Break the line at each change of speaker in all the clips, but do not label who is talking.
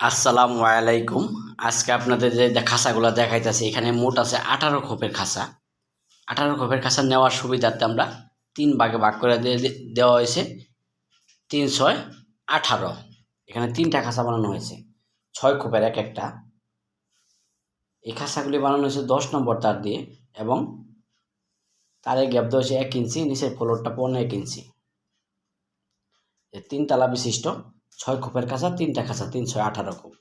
আসসালামু আলাইকুম। আজকে আপনাদের যে খাঁচাগুলো দেখাইতেছে, এখানে মোট আছে আঠারো খোপের খাঁচা আঠারো খোপের খাঁচা নেওয়ার সুবিধার্থে আমরা তিন ভাগে ভাগ করে দেওয়া হয়েছে। তিন, ছয়, আঠারো। এখানে তিনটা খাঁচা বানানো হয়েছে। ছয় খোপের এক একটা। এই খাঁচাগুলি বানানো হয়েছে দশ নম্বর তার দিয়ে এবং তারের গ্যাপ দেওয়া হয়েছে এক ইঞ্চি, নিচের ফ্লোরটা পনেরো এক ইঞ্চি। এ তিনতলা বিশিষ্ট। ছয় খোপের খাঁচা তিনটা খাঁচা তিন ছয় আঠারো খোপ।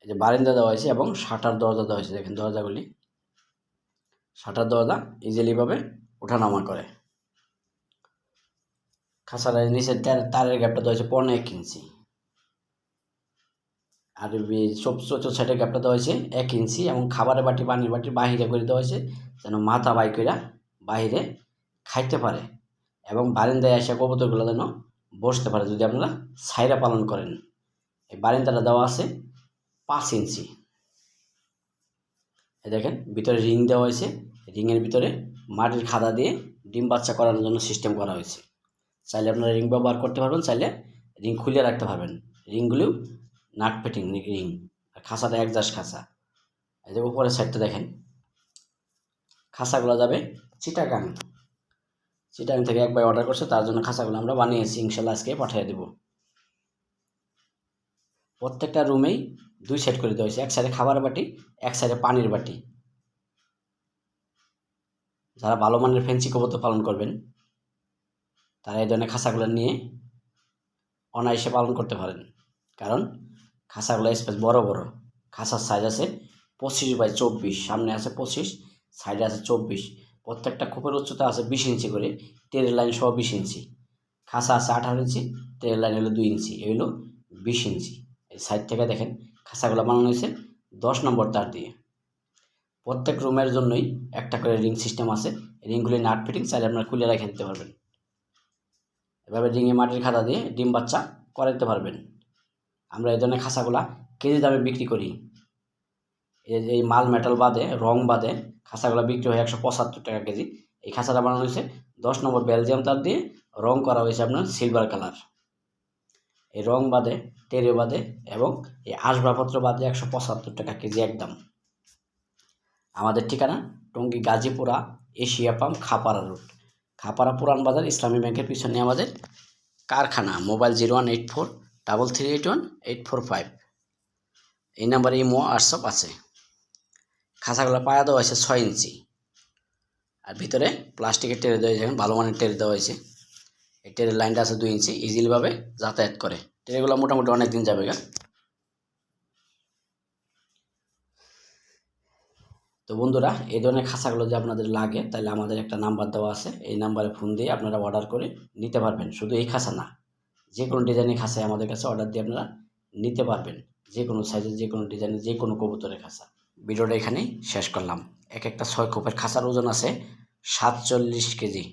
এই যে বারিন্দা দেওয়া হয়েছে এবং শাটার দরজা দেওয়া হয়েছে। দেখেন দরজাগুলি। শাটার দরজা ইজিলিভাবে ওঠানামা করে। খাঁচার নিচের তার- তারের গ্যাপটা দেওয়া হয়েছে পনেরো এক ইঞ্চি। আর সব চতুর্থ সাইডের গ্যাপটা দেওয়া হয়েছে এক ইঞ্চি এবং খাবারের বাটি, পানির বাটি বাহিরে করে দেওয়া হয়েছে যেন মাথা বাই কইরা বাহিরে খাইতে পারে এবং বারিন্দায় এসে কবুতরগুলো যেন বসতে পারে যদি আপনারা সাইরা পালন করেন। এই বারিন্দাটা দেওয়া আছে পাঁচ ইঞ্চি। দেখেন, ভিতরে রিং দেওয়া হয়েছে। রিংয়ের ভিতরে মাটির খাদা দিয়ে ডিম বাচ্চা করানোর জন্য সিস্টেম করা হয়েছে। চাইলে আপনারা রিং ব্যবহার করতে পারবেন, চাইলে রিং খুলে রাখতে পারবেন। রিংগুলিও নাট ফিটিং রিং আর খাঁচাটা একজাস্ট খাঁচা। এই যে উপরের সাইডটা দেখেন, খাঁচাগুলো যাবে চিটাগাং। চিটাং থেকে একবার অর্ডার করছে, তার জন্য খাঁচাগুলো আমরা বানিয়েছি, ইনশাল্লাহ আজকে পাঠিয়ে দেবো। প্রত্যেকটা রুমেই দুই সেট করে দেওয়া হয়েছে, এক সাইডে খাবার বাটি, এক সাইডে পানির বাটি। যারা ভালো মানের ফেন্সি কবুতর পালন করবেন, তারা এই ধরনের খাঁচাগুলো নিয়ে অনায়াসে পালন করতে পারেন। কারণ খাঁচাগুলো স্পেস বড় বড়। খাঁচার সাইজ আছে পঁচিশ বাই চব্বিশ, সামনে আছে পঁচিশ সাইডে আছে চব্বিশ। প্রত্যেকটা খোপের উচ্চতা আছে বিশ ইঞ্চি করে টেরের লাইন সহ বিশ ইঞ্চি। খাসা আছে আঠারো ইঞ্চি টেরের লাইন হলো দুই ইঞ্চি, এই হলো বিশ ইঞ্চি। এই সাইড থেকে দেখেন খাঁচাগুলো বানানো হয়েছে দশ নম্বর তার দিয়ে। প্রত্যেক রুমের জন্যই একটা করে রিং সিস্টেম আছে। রিংগুলি নাট ফিটিং চাইলে আপনারা খুলে রেখে দিতে পারবেন। এভাবে রিংয়ে মাটির খাতা দিয়ে ডিম বাচ্চা করাতে পারবেন। আমরা এই ধরনের খাসাগুলা কেজি দামে বিক্রি করি। এই মাল মেটাল বাদে, রং বাদে খাঁচাগুলো বিক্রি হয় একশো পঁচাত্তর টাকা কেজি। এই খাঁচাটা বানানো হয়েছে দশ নম্বর বেলজিয়াম তার দিয়ে। রং করা হয়েছে আপনার সিলভার কালার এই রং বাদে, টেরে বাদে এবং এই আসবাবপত্র বাদে একশো পঁচাত্তর টাকা কেজি একদম। আমাদের ঠিকানা Tongi Gazipura Asia pump Khapara road. Khapara Puran Bazar Islami ব্যাংকের পিছনে আমাদের কারখানা। Mobile zero one eight four double three eight one eight four five. এই নাম্বারে ইমো, হোয়াটসঅ্যাপ আছে। খাঁচাগুলো পায়া দেওয়া হয়েছে ছয় ইঞ্চি। আর ভিতরে প্লাস্টিকের টেরে দেওয়া হয়েছে ভালো মানের টেরে দেওয়া হয়েছে। এই টেরের লাইনটা আছে দুই ইঞ্চি, ইজিলিভাবে যাতায়াত করে। টেরেগুলো মোটামুটি অনেক দিন যাবে গা। তো বন্ধুরা, এই ধরনের খাঁচাগুলো যদি আপনাদের লাগে, তাহলে আমাদের একটা নাম্বার দেওয়া আছে। এই নাম্বারে ফোন দিয়ে আপনারা অর্ডার করে নিতে পারবেন। শুধু এই খাঁচা না, যে কোনো ডিজাইনের খাঁচায় আমাদের কাছে অর্ডার দিয়ে আপনারা নিতে পারবেন। যে কোনো সাইজের, যে কোনো ডিজাইনের, যে কোনো কবুতরের খাঁচা। ভিডিওটা এখানেই শেষ করলাম। এক একটা ছয় কোপের খাঁচার ওজন আছে সাতচল্লিশ কেজি।